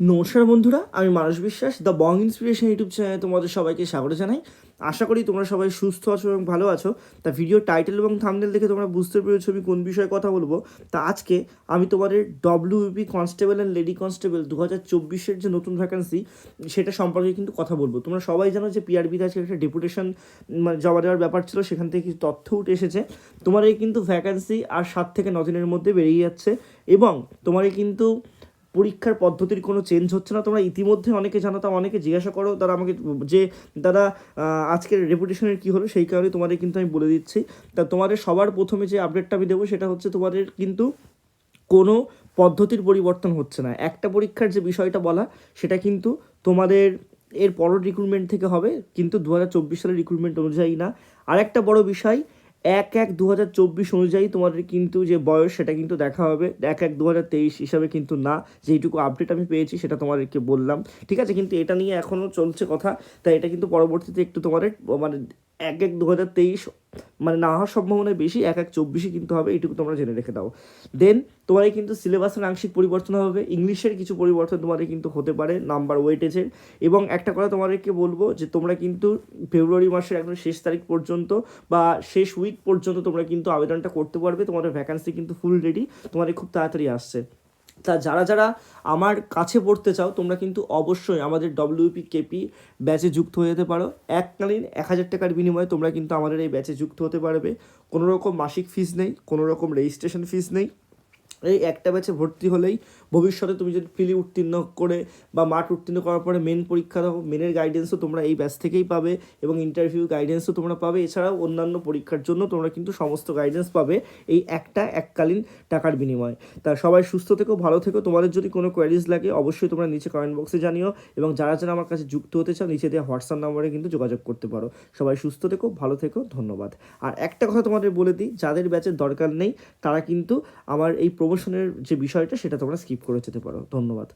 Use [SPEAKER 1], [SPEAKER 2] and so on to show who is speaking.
[SPEAKER 1] নমস্কার বন্ধুরা, আমি মানস বিশ্বাস দ্য বং ইন্সপিরেশন ইউটিউব চ্যানেলে তোমাদের সবাইকে স্বাগত জানাই। আশা করি তোমরা সবাই সুস্থ আছো এবং ভালো আছো। তা ভিডিও টাইটেল এবং থামনেল দেখে তোমরা বুঝতে পেরেছ আমি কোন বিষয়ে কথা বলব। তা আজকে আমি তোমাদের WP constable and lady constable দু হাজার চব্বিশের যে নতুন ভ্যাকান্সি সেটা সম্পর্কে কিন্তু কথা বলব। তোমরা সবাই জানো যে পিআরবিতে আজকে একটা ডেপুটেশন মানে জমা দেওয়ার ব্যাপার ছিল, সেখান থেকে কিছু তথ্য উঠে এসেছে। তোমার এই কিন্তু ভ্যাকান্সি আর সাত থেকে ন দিনের মধ্যে বেরিয়ে যাচ্ছে এবং তোমার কিন্তু পরীক্ষার পদ্ধতির কোনো চেঞ্জ হচ্ছে না। তোমরা ইতিমধ্যে অনেকে জানো, তা অনেকে জিজ্ঞাসা করো, তারা আমাকে যে দাদা আজকের রেপুটেশনের কী হলো সেই কারণে তোমাদের কিন্তু আমি বলে দিচ্ছি। তা তোমাদের সবার প্রথমে যে আপডেটটা আমি দেবো, সেটা হচ্ছে তোমাদের কিন্তু কোনো পদ্ধতির পরিবর্তন হচ্ছে না। একটা পরীক্ষার যে বিষয়টা বলা, সেটা কিন্তু তোমাদের এর পরের রিক্রুটমেন্ট থেকে হবে, কিন্তু দু হাজার চব্বিশ সালের রিক্রুটমেন্ট অনুযায়ী না। আরেকটা বড় বিষয় এক এক দু হাজার চব্বিশ অনুযায়ী তোমাদের কিন্তু যে বয়স, সেটা কিন্তু দেখা হবে। এক এক দু হাজার তেইশ হিসাবে কিন্তু না। যেইটুকু আপডেট আমি পেয়েছি, সেটা তোমাদেরকে বললাম। ঠিক আছে, কিন্তু এটা নিয়ে এখনও চলছে কথা। তাই এটা কিন্তু পরবর্তীতে একটু তোমাদের মানে এক এক দু হাজার তেইশ মানে না হওয়ার সম্ভাবনা বেশি, এক এক চব্বিশে কিন্তু হবে এটুকু তোমরা জেনে রেখে দাও। দেন তোমাদের কিন্তু সিলেবাসের আংশিক পরিবর্তন হবে ইংলিশের কিছু পরিবর্তন তোমাদের কিন্তু হতে পারে নাম্বার ওয়েটেজের এবং একটা কথা তোমাদেরকে বলব যে, তোমরা কিন্তু ফেব্রুয়ারি মাসের একদম শেষ তারিখ পর্যন্ত বা শেষ উইক পর্যন্ত তোমরা কিন্তু আবেদনটা করতে পারবে, তোমাদের ভ্যাকান্সি কিন্তু ফুল রেডি তোমাদের খুব তাড়াতাড়ি আসছে। তা যারা যারা আমার কাছে পড়তে চাও, তোমরা কিন্তু অবশ্যই আমাদের ডব্লিউপি কেপি ব্যাচে যুক্ত হয়ে যেতে পারো। এককালীন এক হাজার টাকার বিনিময়ে তোমরা কিন্তু আমাদের এই ব্যাচে যুক্ত হতে পারবে। কোনো রকম মাসিক ফিস নেই কোনো রকম রেজিস্ট্রেশন ফিস নেই। এই একটা ব্যাচে ভর্তি হলেই ভবিষ্যতে তুমি যদি ফিলি উত্তীর্ণ করে বা মাঠ উত্তীর্ণ করার পরে মেন পরীক্ষা দাও মেনের গাইডেন্সও তোমরা এই ব্যাচ থেকেই পাবে এবং ইন্টারভিউ গাইডেন্সও তোমরা পাবে। এছাড়াও অন্যান্য পরীক্ষার জন্য তোমরা কিন্তু সমস্ত গাইডেন্স পাবে এই একটা এককালীন টাকার বিনিময়ে। তা সবাই সুস্থ থেকো, ভালো থেকো। তোমাদের যদি কোনো কোয়ারিজ লাগে অবশ্যই তোমরা নিচে কমেন্ট বক্সে জানিও এবং যারা যারা আমার কাছে যুক্ত হতে চাও নিচে দেওয়া হোয়াটসঅ্যাপ নম্বরে কিন্তু যোগাযোগ করতে পারো। সবাই সুস্থ থেকো, ভালো থেকো, ধন্যবাদ। আর একটা কথা তোমাদের বলে দিই, যাদের ব্যাচের দরকার নেই তারা কিন্তু আমার এই প্রমোশনের যে বিষয়টা সেটা তোমরা স্কিপ করে যেতে পারো। ধন্যবাদ।